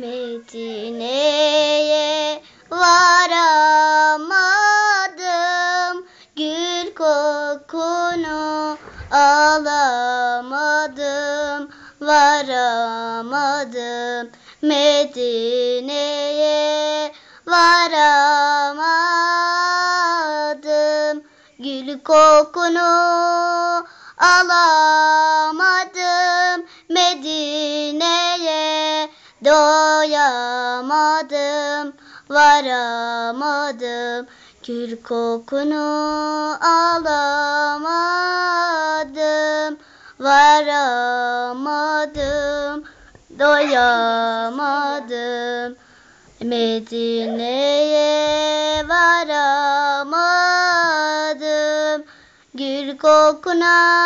Medine'ye varamadım. Gül kokunu alamadım. Varamadım. Medine'ye varamadım. Gül kokunu alamadım. Medine'ye doyamadım varamadım. Gül kokunu alamadım varamadım. Doyamadım. Medine'ye varamadım. Gül kokuna